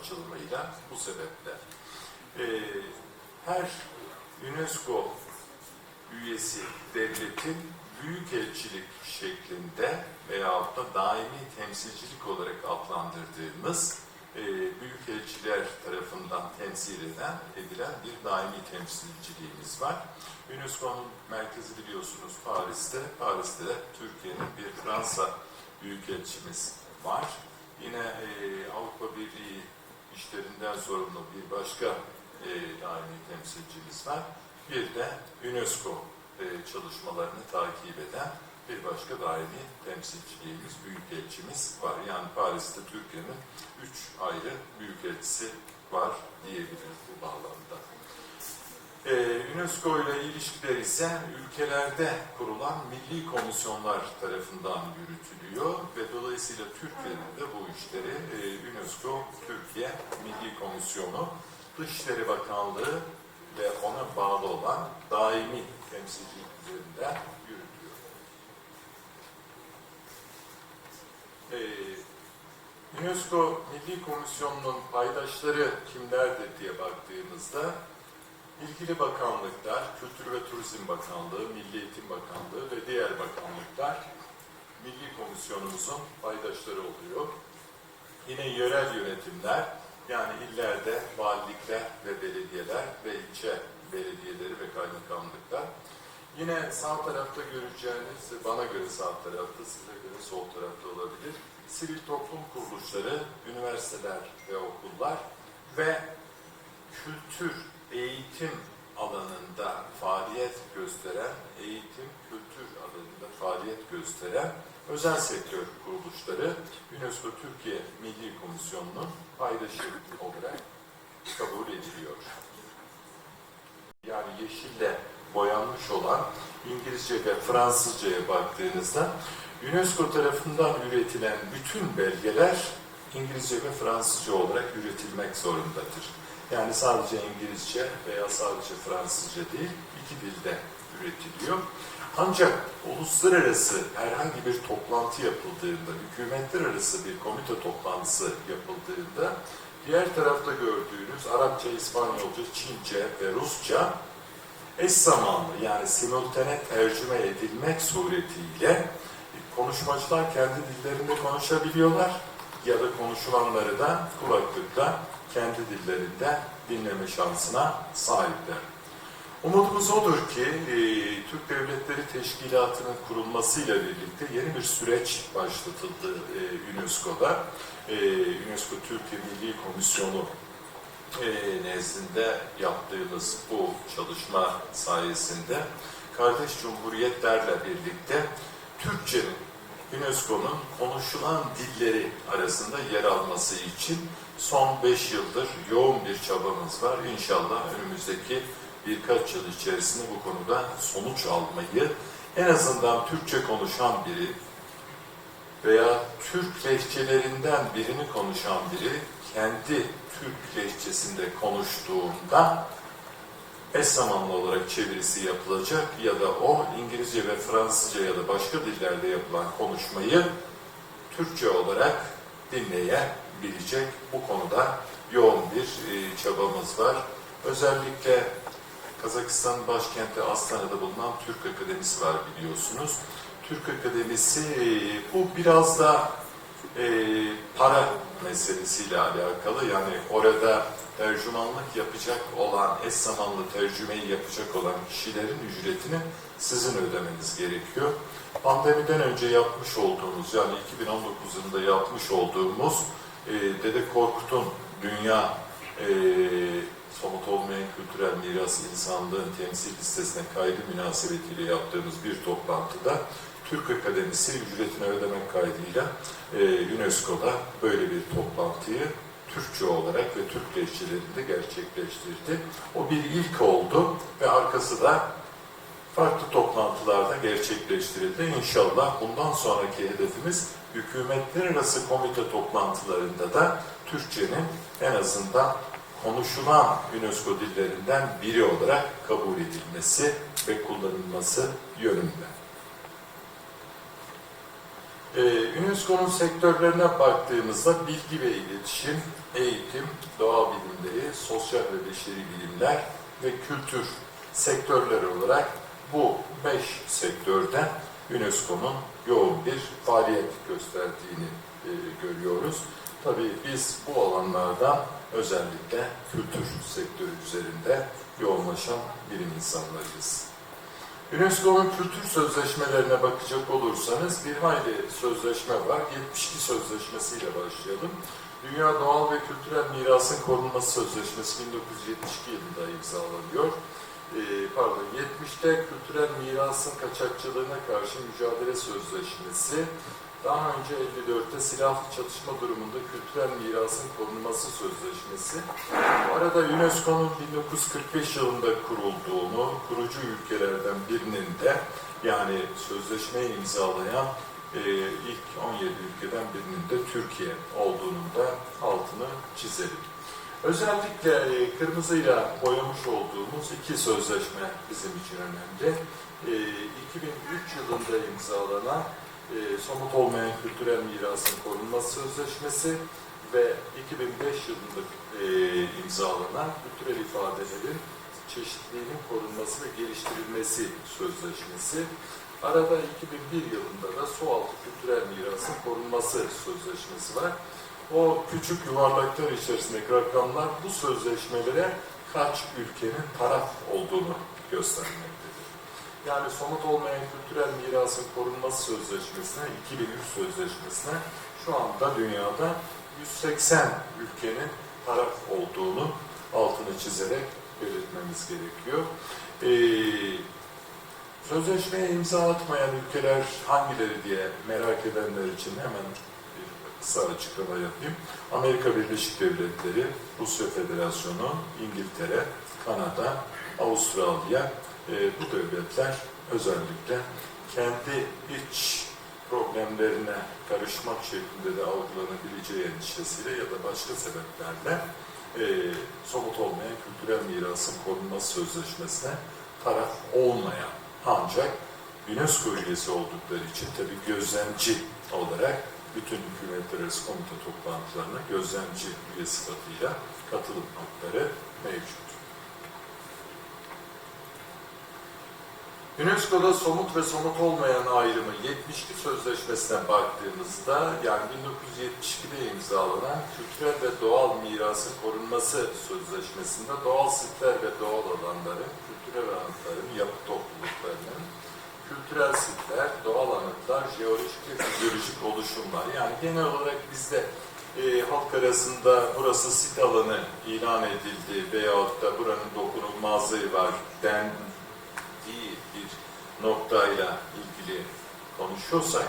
açılımıyla bu sebeple. Ee, her UNESCO üyesi devletin büyükelçilik şeklinde veyahut da daimi temsilcilik olarak adlandırdığımız e, büyükelçiler tarafından temsil eden, edilen bir daimi temsilciliğimiz var. UNESCO'nun merkezi biliyorsunuz Paris'te. Paris'te Türkiye'nin bir Fransa büyükelçimiz var. Yine e, Avrupa Birliği işlerinden sorumlu bir başka e, daimi temsilcimiz var. Bir de UNESCO e, çalışmalarını takip eden bir başka daimi temsilciliğimiz, büyükelçimiz var. Yani Paris'te Türkiye'nin üç ayrı büyükelçisi var diyebiliriz bu bağlamda. Ee, UNESCO ile ilişkiler ise ülkelerde kurulan milli komisyonlar tarafından yürütülüyor ve dolayısıyla Türkiye'nin de bu işleri e, UNESCO Türkiye Milli Komisyonu Dışişleri Bakanlığı ve ona bağlı olan daimi temsilcilik yürütüyor. Ee, UNESCO Milli Komisyonu'nun paydaşları kimlerdir diye baktığımızda ilgili bakanlıklar, Kültür ve Turizm Bakanlığı, Milli Eğitim Bakanlığı ve diğer bakanlıklar Milli Komisyonumuzun paydaşları oluyor. Yine yerel yönetimler, yani illerde valilikler ve belediyeler ve ilçe belediyeleri ve kaymakamlıklar. Yine sağ tarafta göreceğiniz, bana göre sağ tarafta, size göre sol tarafta olabilir. Sivil toplum kuruluşları, üniversiteler ve okullar ve kültür, eğitim alanında faaliyet gösteren, eğitim, kültür alanında faaliyet gösteren özel sektör kuruluşları UNESCO Türkiye Milli Komisyonu'nun paydaşı olarak kabul ediliyor. Yani yeşille boyanmış olan İngilizce ve Fransızcaya baktığınızda UNESCO tarafından üretilen bütün belgeler İngilizce ve Fransızca olarak üretilmek zorundadır. Yani sadece İngilizce veya sadece Fransızca değil, iki dilde üretiliyor. Ancak uluslararası herhangi bir toplantı yapıldığında, hükümetler arası bir komite toplantısı yapıldığında diğer tarafta gördüğünüz Arapça, İspanyolca, Çince ve Rusça eş zamanlı yani simultane tercüme edilmek suretiyle konuşmacılar kendi dillerinde konuşabiliyorlar ya da konuşulanları da kulaklıkla kendi dillerinde dinleme şansına sahipler. Umudumuz odur ki e, Türk Devletleri Teşkilatı'nın kurulmasıyla birlikte yeni bir süreç başlatıldı e, UNESCO'da. E, UNESCO Türkiye Milli Komisyonu e, nezdinde yaptığımız bu çalışma sayesinde kardeş cumhuriyetlerle birlikte Türkçenin UNESCO'nun konuşulan dilleri arasında yer alması için son 5 yıldır yoğun bir çabamız var. İnşallah önümüzdeki birkaç yıl içerisinde bu konuda sonuç almayı en azından Türkçe konuşan biri veya Türk lehçelerinden birini konuşan biri kendi Türk lehçesinde konuştuğunda eş zamanlı olarak çevirisi yapılacak ya da o İngilizce ve Fransızca ya da başka dillerde yapılan konuşmayı Türkçe olarak dinleyebilecek. Bu konuda yoğun bir e, çabamız var. Özellikle Kazakistan başkenti Astana'da bulunan Türk Akademisi var biliyorsunuz. Türk Akademisi e, bu biraz da e, para meselesiyle alakalı. Yani orada tercümanlık yapacak olan, eş zamanlı tercümeyi yapacak olan kişilerin ücretini sizin ödemeniz gerekiyor. Pandemiden önce yapmış olduğumuz, yani 2019 yılında yapmış olduğumuz e, Dede Korkut'un Dünya e, Somut Olmayan Kültürel Miras İnsanlığın Temsil Listesine kaydı münasebetiyle yaptığımız bir toplantıda Türk Akademisi ücretini ödemek kaydıyla e, UNESCO'da böyle bir toplantıyı Türkçe olarak ve Türk lehçelerinde gerçekleştirdi. O bir ilk oldu ve arkası da farklı toplantılarda gerçekleştirildi. İnşallah bundan sonraki hedefimiz hükümetler arası komite toplantılarında da Türkçenin en azından konuşulan UNESCO dillerinden biri olarak kabul edilmesi ve kullanılması yönünde. Ee, UNESCO'nun sektörlerine baktığımızda bilgi ve iletişim, eğitim, doğa bilimleri, sosyal ve beşeri bilimler ve kültür sektörleri olarak bu beş sektörde UNESCO'nun yoğun bir faaliyet gösterdiğini e, görüyoruz. Tabii biz bu alanlardan özellikle kültür sektörü üzerinde yoğunlaşan bilim insanlarıyız. UNESCO'nun kültür sözleşmelerine bakacak olursanız bir hayli sözleşme var. 72 sözleşmesiyle başlayalım. Dünya Doğal ve Kültürel Mirasın Korunması Sözleşmesi 1972 yılında imzalanıyor. Ee, pardon 70'te Kültürel Mirasın Kaçakçılığına Karşı Mücadele Sözleşmesi, daha önce 54'te silahlı çatışma durumunda kültürel mirasın korunması sözleşmesi. Bu arada UNESCO'nun 1945 yılında kurulduğunu, kurucu ülkelerden birinin de yani sözleşmeyi imzalayan e, ilk 17 ülkeden birinin de Türkiye olduğunun da altını çizelim. Özellikle e, kırmızıyla boyamış olduğumuz iki sözleşme bizim için önemli. E, 2003 yılında imzalanan e, somut olmayan kültürel mirasın korunması sözleşmesi ve 2005 yılında e, imzalanan kültürel ifadelerin çeşitliliğinin korunması ve geliştirilmesi sözleşmesi. Arada 2001 yılında da sualtı kültürel mirasın korunması sözleşmesi var. O küçük yuvarlaklar içerisindeki rakamlar bu sözleşmelere kaç ülkenin taraf olduğunu göstermektedir. Yani somut olmayan kültürel mirasın korunması sözleşmesine, 2003 sözleşmesine şu anda dünyada 180 ülkenin taraf olduğunu altını çizerek belirtmemiz gerekiyor. Ee, sözleşmeye imza atmayan ülkeler hangileri diye merak edenler için hemen kısa açıklama yapayım. Amerika Birleşik Devletleri, Rusya Federasyonu, İngiltere, Kanada, Avustralya, e, bu devletler özellikle kendi iç problemlerine karışmak şeklinde de algılanabileceği endişesiyle ya da başka sebeplerle e, somut olmayan kültürel mirasın korunması sözleşmesine taraf olmayan ancak UNESCO üyesi oldukları için tabi gözlemci olarak bütün hükümetler arası komite toplantılarına gözlemci üye sıfatıyla katılım hakları mevcut. UNESCO'da somut ve somut olmayan ayrımı 72 sözleşmesine baktığımızda yani 1972'de imzalanan kültürel ve doğal mirasın korunması sözleşmesinde doğal sitler ve doğal alanların, kültürel anıtların, yapı topluluklarının, kültürel sitler, doğal anıtlar, jeolojik ve fizyolojik oluşumlar. Yani genel olarak bizde e, halk arasında burası sit alanı ilan edildi veyahut da buranın dokunulmazlığı var dendiği bir noktayla ilgili konuşuyorsak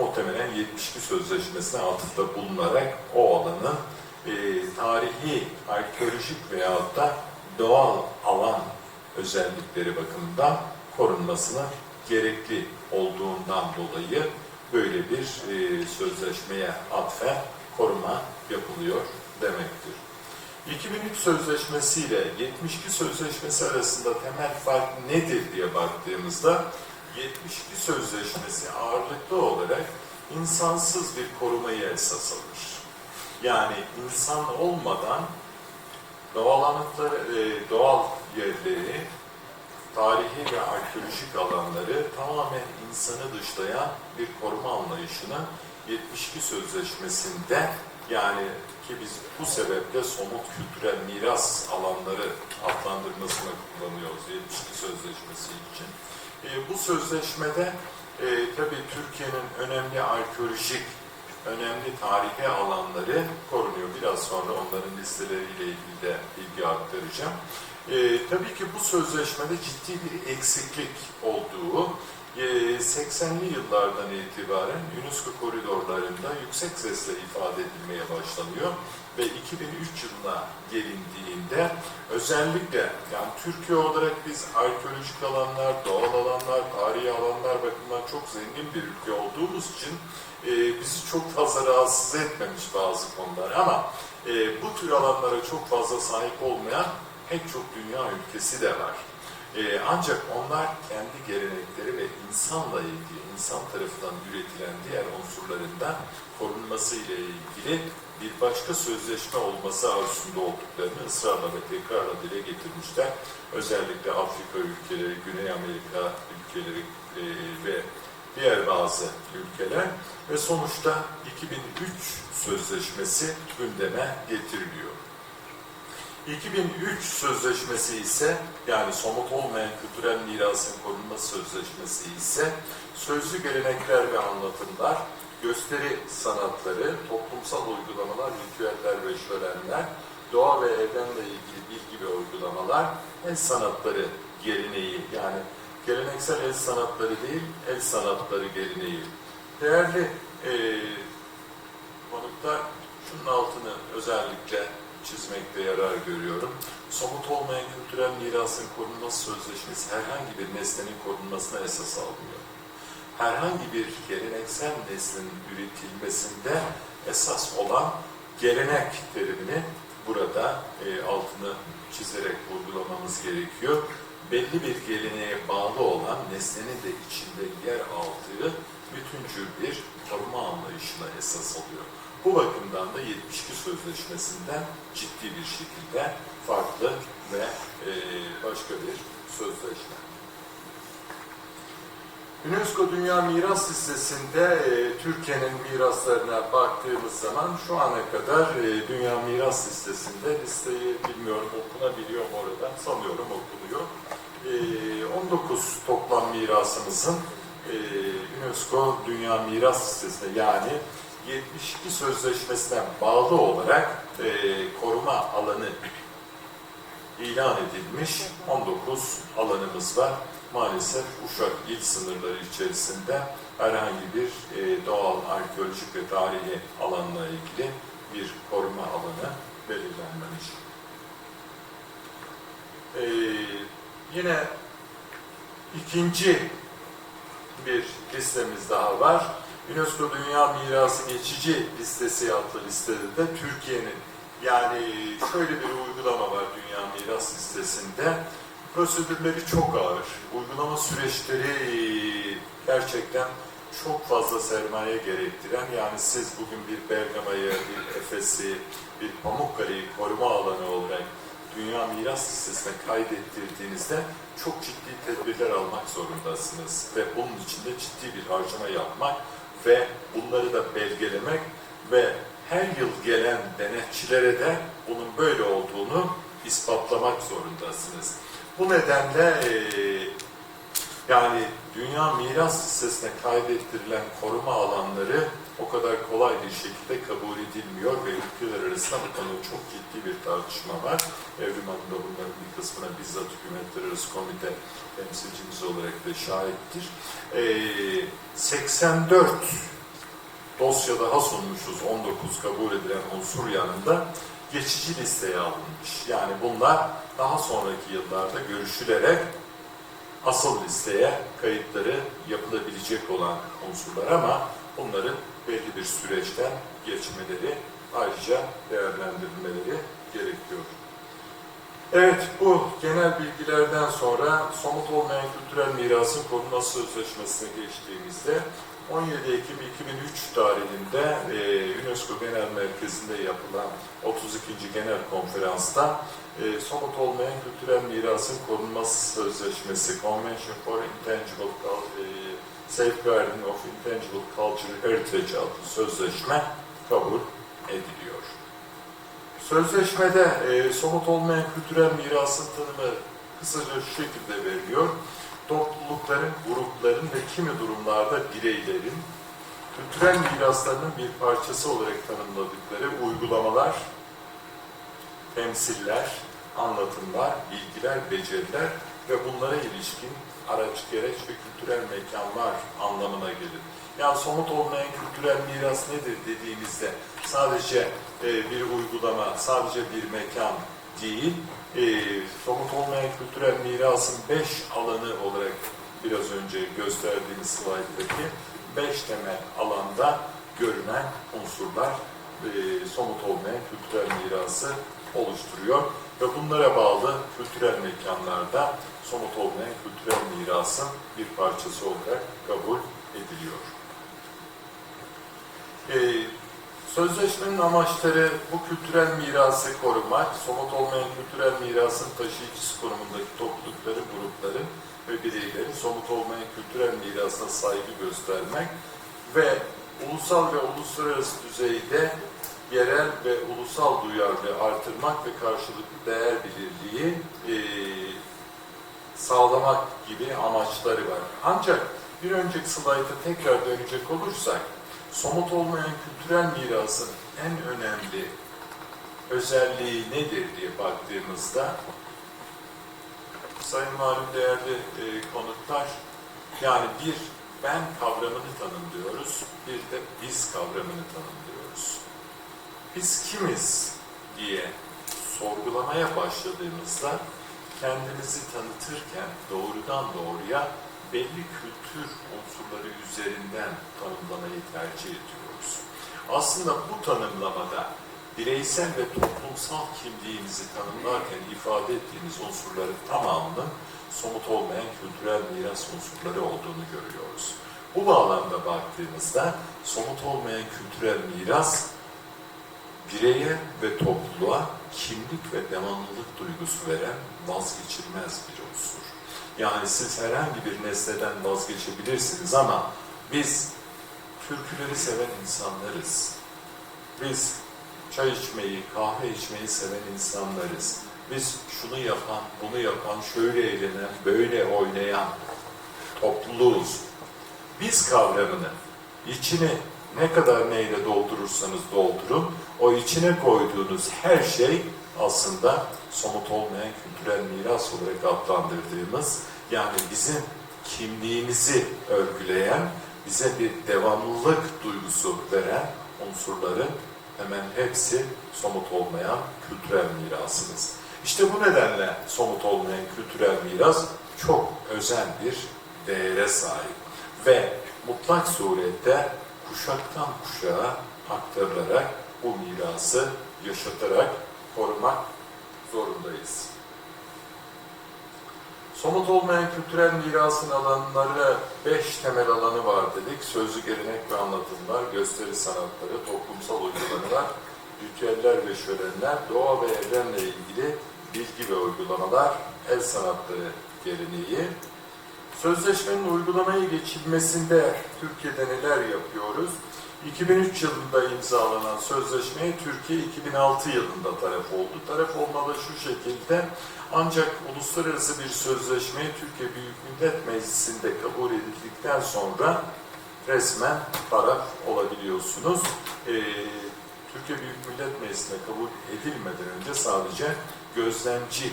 muhtemelen 72 sözleşmesine atıfta bulunarak o alanın e, tarihi, arkeolojik veyahut da doğal alan özellikleri bakımından korunmasına gerekli olduğundan dolayı böyle bir e, sözleşmeye atfen koruma yapılıyor demektir. 2003 sözleşmesi ile 72 sözleşmesi arasında temel fark nedir diye baktığımızda 72 sözleşmesi ağırlıklı olarak insansız bir korumayı esas alır. Yani insan olmadan doğal anıtları, e, doğal yerleri, tarihi ve arkeolojik alanları tamamen insanı dışlayan bir koruma anlayışını 72 sözleşmesinde yani ki biz bu sebeple somut kültürel miras alanları adlandırmasını kullanıyoruz 72 sözleşmesi için. E, bu sözleşmede e, tabii Türkiye'nin önemli arkeolojik, önemli tarihi alanları korunuyor. Biraz sonra onların listeleriyle ilgili de bilgi aktaracağım. E, tabii ki bu sözleşmede ciddi bir eksiklik olduğu e, 80'li yıllardan itibaren UNESCO koridorlarında yüksek sesle ifade edilmeye başlanıyor ve 2003 yılına gelindiğinde özellikle yani Türkiye olarak biz arkeolojik alanlar, doğal alanlar, tarihi alanlar bakımından çok zengin bir ülke olduğumuz için e, bizi çok fazla rahatsız etmemiş bazı konular. Ama e, bu tür alanlara çok fazla sahip olmayan pek çok dünya ülkesi de var. Ee, ancak onlar kendi gelenekleri ve insanla ilgili, insan tarafından üretilen diğer unsurlarında korunması ile ilgili bir başka sözleşme olması arzusunda olduklarını ısrarla ve tekrarla dile getirmişler. Özellikle Afrika ülkeleri, Güney Amerika ülkeleri e, ve diğer bazı ülkeler ve sonuçta 2003 sözleşmesi gündeme getiriliyor. 2003 sözleşmesi ise yani somut olmayan kültürel mirasın korunması sözleşmesi ise sözlü gelenekler ve anlatımlar, gösteri sanatları, toplumsal uygulamalar, ritüeller ve şölenler, doğa ve evrenle ilgili bilgi ve uygulamalar, el sanatları geleneği yani geleneksel el sanatları değil, el sanatları geleneği. Değerli eee konuklar, şunun altını özellikle çizmekte yarar görüyorum. Somut olmayan kültürel mirasın korunması sözleşmesi herhangi bir nesnenin korunmasına esas almıyor. Herhangi bir geleneksel nesnenin üretilmesinde esas olan gelenek terimini burada e, altını çizerek vurgulamamız gerekiyor. Belli bir geleneğe bağlı olan nesnenin de içinde yer aldığı bütüncül bir koruma anlayışına esas alıyor. Bu bakımdan da 72 sözleşmesinden ciddi bir şekilde farklı ve e, başka bir sözleşme. UNESCO Dünya Miras Listesi'nde e, Türkiye'nin miraslarına baktığımız zaman şu ana kadar e, Dünya Miras Listesi'nde listeyi bilmiyorum okunabiliyor mu oradan sanıyorum okunuyor. E, 19 toplam mirasımızın e, UNESCO Dünya Miras Listesi'nde yani 72 sözleşmesine bağlı olarak e, koruma alanı ilan edilmiş 19 alanımız var. Maalesef Uşak il sınırları içerisinde herhangi bir e, doğal, arkeolojik ve tarihi alanla ilgili bir koruma alanı belirlenmemiş. E, yine ikinci bir listemiz daha var. UNESCO Dünya Mirası Geçici Listesi adlı listede de Türkiye'nin yani şöyle bir uygulama var Dünya Miras Listesi'nde. Prosedürleri çok ağır. Uygulama süreçleri gerçekten çok fazla sermaye gerektiren yani siz bugün bir Bergama'yı, bir Efes'i, bir Pamukkale'yi koruma alanı olarak Dünya Miras Listesi'ne kaydettirdiğinizde çok ciddi tedbirler almak zorundasınız ve bunun için de ciddi bir harcama yapmak ve bunları da belgelemek ve her yıl gelen denetçilere de bunun böyle olduğunu ispatlamak zorundasınız. Bu nedenle eee, yani Dünya Miras Listesi'ne kaydettirilen koruma alanları o kadar kolay bir şekilde kabul edilmiyor ve ülkeler arasında bu konuda çok ciddi bir tartışma var. Evrim Hanım da bunların bir kısmına bizzat hükümetler arası komite temsilcimiz olarak da şahittir. Eee 84 dosya daha sunmuşuz 19 kabul edilen unsur yanında geçici listeye alınmış. Yani bunlar daha sonraki yıllarda görüşülerek asıl listeye kayıtları yapılabilecek olan unsurlar ama bunların belli bir süreçten geçmeleri ayrıca değerlendirilmeleri gerekiyor. Evet, bu genel bilgilerden sonra somut olmayan kültürel mirasın korunması sözleşmesine geçtiğimizde 17 Ekim 2003 tarihinde e, UNESCO Genel Merkezi'nde yapılan 32. Genel Konferans'ta e, somut olmayan kültürel mirasın korunması sözleşmesi Convention for Intangible e, Safeguarding of Intangible Cultural Heritage adlı sözleşme kabul ediliyor. Sözleşmede e, somut olmayan kültürel mirasın tanımı kısaca şu şekilde veriliyor. Toplulukların, grupların ve kimi durumlarda bireylerin kültürel miraslarının bir parçası olarak tanımladıkları uygulamalar, temsiller, anlatımlar, bilgiler, beceriler ve bunlara ilişkin araç, gereç ve kültürel mekanlar anlamına gelir. Yani somut olmayan kültürel miras nedir dediğimizde sadece e, bir uygulama, sadece bir mekan değil, e, somut olmayan kültürel mirasın beş alanı olarak biraz önce gösterdiğimiz slayttaki beş temel alanda görünen unsurlar e, somut olmayan kültürel mirası oluşturuyor ve bunlara bağlı kültürel mekanlarda somut olmayan kültürel mirasın bir parçası olarak kabul ediliyor. Ee, sözleşmenin amaçları bu kültürel mirası korumak, somut olmayan kültürel mirasın taşıyıcısı konumundaki toplulukları, grupları ve bireyleri somut olmayan kültürel mirasına saygı göstermek ve ulusal ve uluslararası düzeyde yerel ve ulusal duyarlılığı artırmak ve karşılıklı değer belirliği e, sağlamak gibi amaçları var. Ancak bir önceki slayta tekrar dönecek olursak, somut olmayan kültürel mirasın en önemli özelliği nedir diye baktığımızda, Sayın Malum değerli e, konuklar, yani bir ben kavramını tanımlıyoruz, bir de biz kavramını tanımlıyoruz. Biz kimiz diye sorgulamaya başladığımızda kendimizi tanıtırken doğrudan doğruya belli kültür unsurları üzerinden tanımlamayı tercih ediyoruz. Aslında bu tanımlamada bireysel ve toplumsal kimliğimizi tanımlarken ifade ettiğimiz unsurların tamamının somut olmayan kültürel miras unsurları olduğunu görüyoruz. Bu bağlamda baktığımızda somut olmayan kültürel miras bireye ve topluluğa kimlik ve devamlılık duygusu veren vazgeçilmez bir unsur. Yani siz herhangi bir nesneden vazgeçebilirsiniz ama biz türküleri seven insanlarız. Biz çay içmeyi, kahve içmeyi seven insanlarız. Biz şunu yapan, bunu yapan, şöyle eğlenen, böyle oynayan topluluğuz. Biz kavramını içine ne kadar neyle doldurursanız doldurun, o içine koyduğunuz her şey aslında somut olmayan kültürel miras olarak adlandırdığımız, yani bizim kimliğimizi örgüleyen, bize bir devamlılık duygusu veren unsurların hemen hepsi somut olmayan kültürel mirasımız. İşte bu nedenle somut olmayan kültürel miras çok özel bir değere sahip ve mutlak surette kuşaktan kuşağa aktarılarak bu mirası yaşatarak korumak zorundayız. Somut olmayan kültürel mirasın alanları beş temel alanı var dedik. Sözlü gelenek ve anlatımlar, gösteri sanatları, toplumsal uygulamalar, ritüeller ve şölenler, doğa ve evrenle ilgili bilgi ve uygulamalar, el sanatları geleneği. Sözleşmenin uygulamaya geçilmesinde Türkiye'de neler yapıyoruz? 2003 yılında imzalanan sözleşmeye Türkiye 2006 yılında taraf oldu. Taraf olmalı şu şekilde ancak uluslararası bir sözleşmeye Türkiye Büyük Millet Meclisi'nde kabul edildikten sonra resmen taraf olabiliyorsunuz. Ee, Türkiye Büyük Millet Meclisi'ne kabul edilmeden önce sadece gözlemci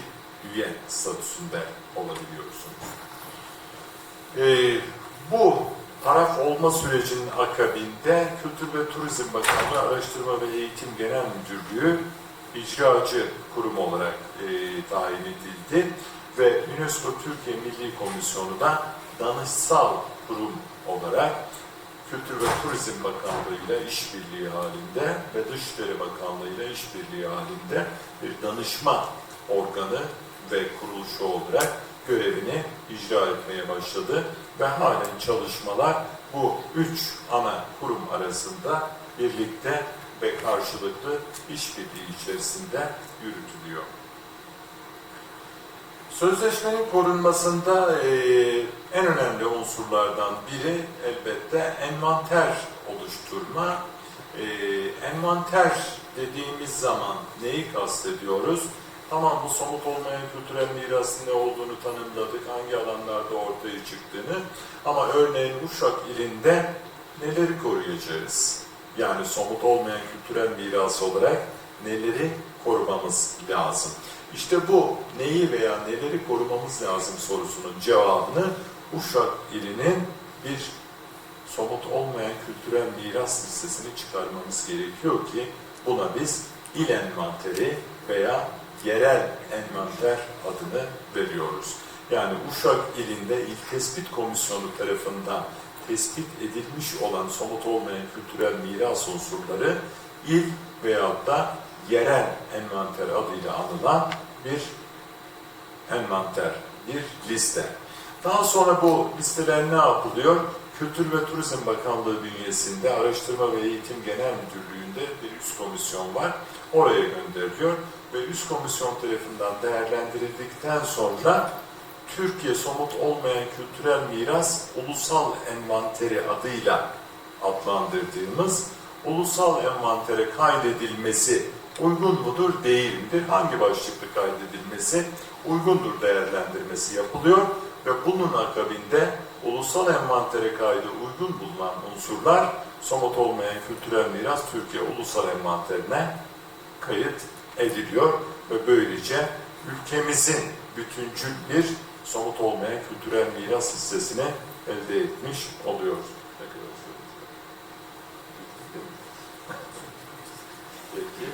üye statüsünde olabiliyorsunuz. Ee, bu taraf olma sürecinin akabinde Kültür ve Turizm Bakanlığı Araştırma ve Eğitim Genel Müdürlüğü icracı kurum olarak e, tayin edildi ve UNESCO Türkiye Milli Komisyonu da danışsal kurum olarak Kültür ve Turizm Bakanlığı ile işbirliği halinde ve Dışişleri Bakanlığı ile işbirliği halinde bir danışma organı ve kuruluşu olarak görevini icra etmeye başladı ve halen çalışmalar bu üç ana kurum arasında birlikte ve karşılıklı işbirliği içerisinde yürütülüyor. Sözleşmenin korunmasında e, en önemli unsurlardan biri elbette envanter oluşturma. E, envanter dediğimiz zaman neyi kastediyoruz? Tamam bu somut olmayan kültürel mirasın ne olduğunu tanımladık, hangi alanlarda ortaya çıktığını ama örneğin Uşak ilinde neleri koruyacağız? Yani somut olmayan kültürel miras olarak neleri korumamız lazım? İşte bu neyi veya neleri korumamız lazım sorusunun cevabını Uşak ilinin bir somut olmayan kültürel miras listesini çıkarmamız gerekiyor ki buna biz il envanteri veya yerel envanter adını veriyoruz. Yani Uşak ilinde İl Tespit Komisyonu tarafından tespit edilmiş olan somut olmayan kültürel miras unsurları il veyahut da yerel envanter adıyla anılan bir envanter, bir liste. Daha sonra bu listeler ne yapılıyor? Kültür ve Turizm Bakanlığı bünyesinde Araştırma ve Eğitim Genel Müdürlüğü'nde bir üst komisyon var. Oraya gönderiliyor ve üst komisyon tarafından değerlendirildikten sonra Türkiye Somut Olmayan Kültürel Miras Ulusal Envanteri adıyla adlandırdığımız ulusal envantere kaydedilmesi uygun mudur, değil midir? Hangi başlıkta kaydedilmesi uygundur değerlendirmesi yapılıyor ve bunun akabinde ulusal envantere kaydı uygun bulunan unsurlar somut olmayan kültürel miras Türkiye Ulusal Envanterine kayıt ediliyor ve böylece ülkemizin bütüncül bir somut olmayan kültürel miras listesini elde etmiş oluyoruz. Peki.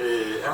Ee,